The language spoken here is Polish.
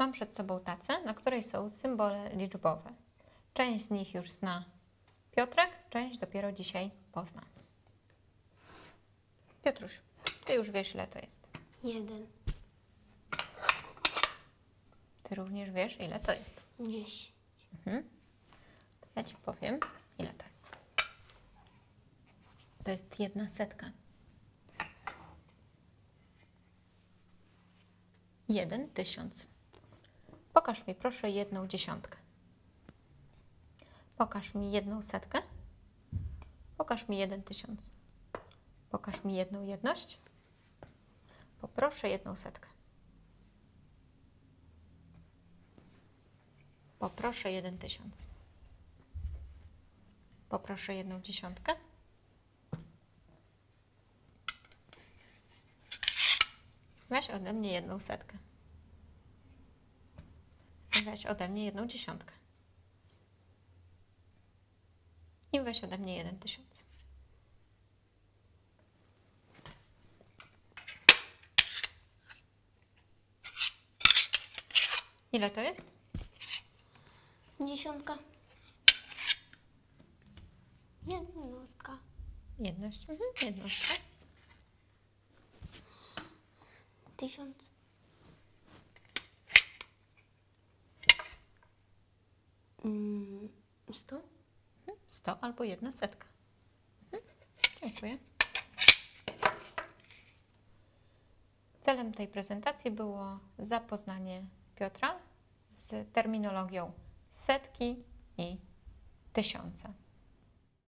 Mam przed sobą tacę, na której są symbole liczbowe. Część z nich już zna Piotrek, część dopiero dzisiaj pozna. Piotruś, ty już wiesz, ile to jest. Jeden. Ty również wiesz, ile to jest. Dziesięć. To ja ci powiem, ile to jest. To jest jedna setka. Jeden tysiąc. Pokaż mi proszę jedną dziesiątkę. Pokaż mi jedną setkę. Pokaż mi jeden tysiąc. Pokaż mi jedną jedność. Poproszę jedną setkę. Poproszę jeden tysiąc. Poproszę jedną dziesiątkę. Weź ode mnie jedną setkę. Weź ode mnie jedną dziesiątkę. I weź ode mnie jeden tysiąc. Ile to jest? Dziesiątka. Jednostka. Jedność. Mhm, jednostka. Tysiąc. Mm, sto? 100 albo jedna setka. Mhm, Dziękuję. Celem tej prezentacji było zapoznanie Piotra z terminologią setki i tysiące.